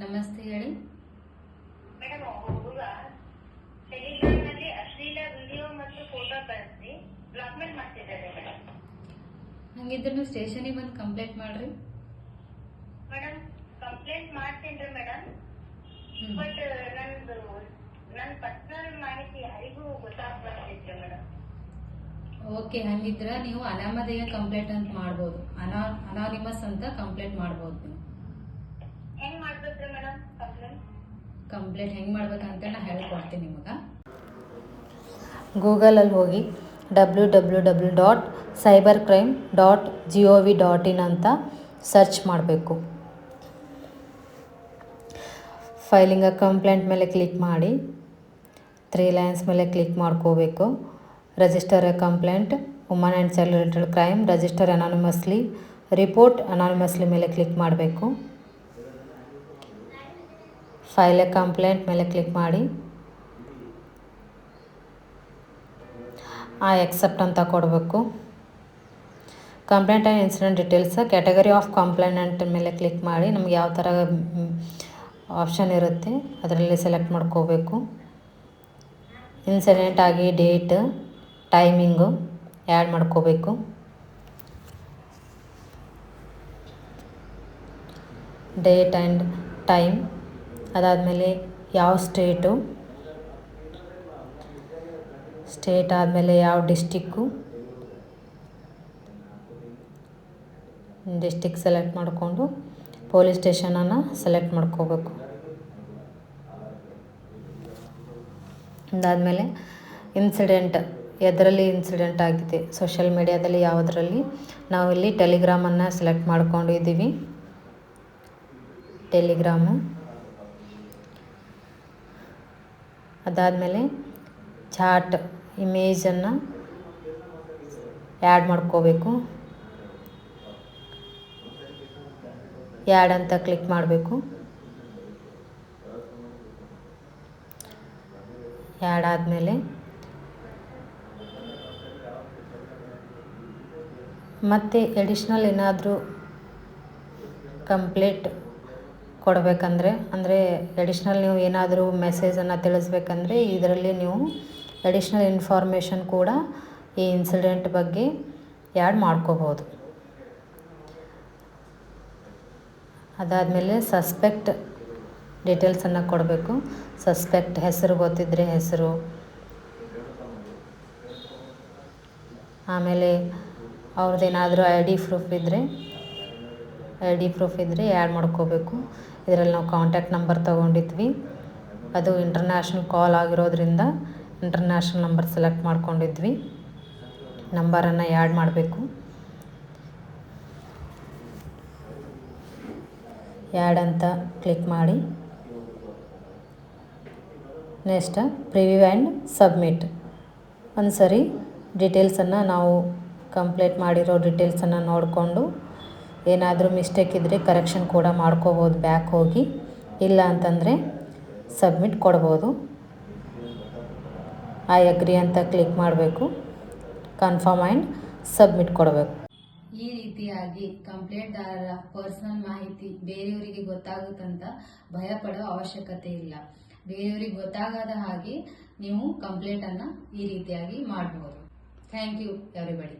ನಮಸ್ತೆ. ಹೇಳಿ. ಮೇಡಮ್ ಹುಡುಗ ಟೆಲಿಗ್ರಾಮ್ನಲ್ಲಿ ಅಶ್ಲೀಲ ವಿಡಿಯೋ ಮತ್ತು ಫೋಟೋ ಕಳಿಸಿ ಬ್ಲಾಕ್ಮೇಲ್ ಮಾಡ್ತಿದ್ದಾರೆ ಮೇಡಮ್. ಹಂಗಿದ್ರೆ ಸ್ಟೇಷನಿಗೆ ಬಂದು ಕಂಪ್ಲೇಂಟ್ ಮಾಡ್ರಿ. ಮೇಡಮ್ ಕಂಪ್ಲೇಂಟ್ ಮಾಡ್ತೀನಿ ಮೇಡಮ್. ಬಟ್ ನಂದು ನನ್ನ ಪರ್ಸನಲ್ ಮಾಹಿತಿ ಯಾರಿಗೂ ಗೊತ್ತಾಗ್ಬಾರ್ದಿತ್ತು ಮೇಡಮ್. ಓಕೆ ಹಂಗಿದ್ರೆ ನೀವು ಅನಾಮಧೇಯ ಕಂಪ್ಲೇಂಟ್ ಅಂತ ಮಾಡ್ಬೋದು. ಅನಾ ಅನಾನಿಮಸ್ ಅಂತ ಕಂಪ್ಲೇಂಟ್ ಮಾಡ್ಬೋದು ನೀವು. ಹೆಂಗ್ ಮಾಡ್ಬೇಕ್ರಿ ಮೇಡಮ್ ಕಂಪ್ಲೇಂಟ್? ಕಂಪ್ಲೇಂಟ್ ಹೆಂಗೆ ಮಾಡ್ಬೇಕಂತ ನಾನು ಹೇಳ್ಕೊಡ್ತೀನಿ ನಿಮಗೆ. ಗೂಗಲಲ್ಲಿ ಹೋಗಿ W W W dot cyber crime dot G O V dot in ಅಂತ ಸರ್ಚ್ ಮಾಡಬೇಕು. ಫೈಲಿಂಗ್ ಅ ಕಂಪ್ಲೇಂಟ್ ಮೇಲೆ ಕ್ಲಿಕ್ ಮಾಡಿ ತ್ರೀ ಲೈನ್ಸ್ ಮೇಲೆ ಕ್ಲಿಕ್ ಮಾಡ್ಕೋಬೇಕು. Register a complaint woman and child related crime register anonymously report anonymously ಮೇಲೆ click ಮಾಡಬೇಕು. File a complaint ಮೇಲೆ click ಮಾಡಿ. ಆ ಎಕ್ಸೆಪ್ಟ್ ಅಂತ ಕೊಡಬೇಕು. Complaint and incident details category of complaint ಮೇಲೆ ಕ್ಲಿಕ್ ಮಾಡಿ. ನಮ್ಗೆ ಯಾವ ಥರ ಆಪ್ಷನ್ ಇರುತ್ತೆ, ಅದರಲ್ಲಿ ಸೆಲೆಕ್ಟ್ ಮಾಡ್ಕೋಬೇಕು. ಇನ್ಸಿಡೆಂಟ್ ಆಗಿ ಡೇಟ್ ಟೈಮಿಂಗು ಆ್ಯಡ್ ಮಾಡ್ಕೋಬೇಕು. ಡೇಟ್ ಆ್ಯಂಡ್ ಟೈಮ್ ಅದಾದಮೇಲೆ ಯಾವ ಸ್ಟೇಟು. ಸ್ಟೇಟ್ ಆದಮೇಲೆ ಯಾವ ಡಿಸ್ಟಿಕ್ಕು. ಡಿಸ್ಟಿಕ್ ಸೆಲೆಕ್ಟ್ ಮಾಡಿಕೊಂಡು ಪೊಲೀಸ್ ಸ್ಟೇಷನನ್ನು ಸೆಲೆಕ್ಟ್ ಮಾಡ್ಕೋಬೇಕು. ಅದಾದಮೇಲೆ ಇನ್ಸಿಡೆಂಟ್ ಎದರಲ್ಲಿ ಇನ್ಸಿಡೆಂಟ್ ಆಗಿದೆ. ಸೋಷಲ್ ಮೀಡಿಯಾದಲ್ಲಿ ಯಾವುದರಲ್ಲಿ? ನಾವಿಲ್ಲಿ ಟೆಲಿಗ್ರಾಮನ್ನು ಸೆಲೆಕ್ಟ್ ಮಾಡ್ಕೊಂಡಿದ್ದೀವಿ. ಟೆಲಿಗ್ರಾಮು ಅದಾದಮೇಲೆ ಚಾಟ್ ಇಮೇಜನ್ನು ಆ್ಯಡ್ ಮಾಡ್ಕೋಬೇಕು. ಆ್ಯಡ್ ಅಂತ ಕ್ಲಿಕ್ ಮಾಡಬೇಕು. ಆ್ಯಡ್ ಆದಮೇಲೆ ಮತ್ತೆ ಎಡಿಷ್ನಲ್ ಏನಾದರೂ ಕಂಪ್ಲೀಟ್ ಕೊಡಬೇಕಂದ್ರೆ, ಅಂದರೆ ಎಡಿಷ್ನಲ್ ನೀವು ಏನಾದರೂ ಮೆಸೇಜನ್ನು ತಿಳಿಸ್ಬೇಕಂದ್ರೆ ಇದರಲ್ಲಿ ನೀವು ಎಡಿಷ್ನಲ್ ಇನ್ಫಾರ್ಮೇಷನ್ ಕೂಡ ಈ ಇನ್ಸಿಡೆಂಟ್ ಬಗ್ಗೆ ಆ್ಯಡ್ ಮಾಡ್ಕೋಬೋದು. ಅದಾದಮೇಲೆ ಸಸ್ಪೆಕ್ಟ್ ಡೀಟೇಲ್ಸನ್ನು ಕೊಡಬೇಕು. ಸಸ್ಪೆಕ್ಟ್ ಹೆಸರು ಗೊತ್ತಿದ್ದರೆ ಹೆಸರು. ಆಮೇಲೆ ಅವ್ರದ್ದೇನಾದರೂ ಐ ಡಿ ಪ್ರೂಫ್ ಇದ್ದರೆ ಐ ಡಿ ಪ್ರೂಫ್ ಇದ್ದರೆ ಆ್ಯಡ್ ಮಾಡ್ಕೋಬೇಕು. ಇದರಲ್ಲಿ ನಾವು ಕಾಂಟ್ಯಾಕ್ಟ್ ನಂಬರ್ ತೊಗೊಂಡಿದ್ವಿ. ಅದು ಇಂಟರ್ನ್ಯಾಷನಲ್ ಕಾಲ್ ಆಗಿರೋದ್ರಿಂದ ಇಂಟರ್ನ್ಯಾಷನಲ್ ನಂಬರ್ ಸೆಲೆಕ್ಟ್ ಮಾಡ್ಕೊಂಡಿದ್ವಿ. ನಂಬರನ್ನು ಆ್ಯಡ್ ಮಾಡಬೇಕು. ಆ್ಯಡ್ ಅಂತ ಕ್ಲಿಕ್ ಮಾಡಿ. Next preview and submit. ಒಂದು ಸರಿ ಡೀಟೇಲ್ಸನ್ನು ನಾವು ಕಂಪ್ಲೀಟ್ ಮಾಡಿರೋ ಡೀಟೇಲ್ಸನ್ನು ನೋಡಿಕೊಂಡು ಏನಾದರೂ ಮಿಸ್ಟೇಕ್ ಇದ್ದರೆ ಕರೆಕ್ಷನ್ ಕೂಡ ಮಾಡ್ಕೋಬೋದು ಬ್ಯಾಕ್ ಹೋಗಿ. ಇಲ್ಲ ಅಂತಂದರೆ ಸಬ್ಮಿಟ್ ಕೊಡ್ಬೋದು. ಐ ಅಗ್ರಿ ಅಂತ ಕ್ಲಿಕ್ ಮಾಡಬೇಕು. ಕನ್ಫರ್ಮ್ ಆ್ಯಂಡ್ ಸಬ್ಮಿಟ್ ಕೊಡಬೇಕು. ಈ ರೀತಿಯಾಗಿ ಕಂಪ್ಲೇಂಟ್ದಾರರ ಪರ್ಸನಲ್ ಮಾಹಿತಿ ಬೇರೆಯವರಿಗೆ ಗೊತ್ತಾಗುತ್ತಂತ ಭಯ ಪಡೋ ಅವಶ್ಯಕತೆ ಇಲ್ಲ. ಬೇರೆಯವರಿಗೆ ಗೊತ್ತಾಗದ ಹಾಗೆ ನೀವು ಕಂಪ್ಲೇಂಟನ್ನು ಈ ರೀತಿಯಾಗಿ ಮಾಡ್ಬೋದು. Thank you everybody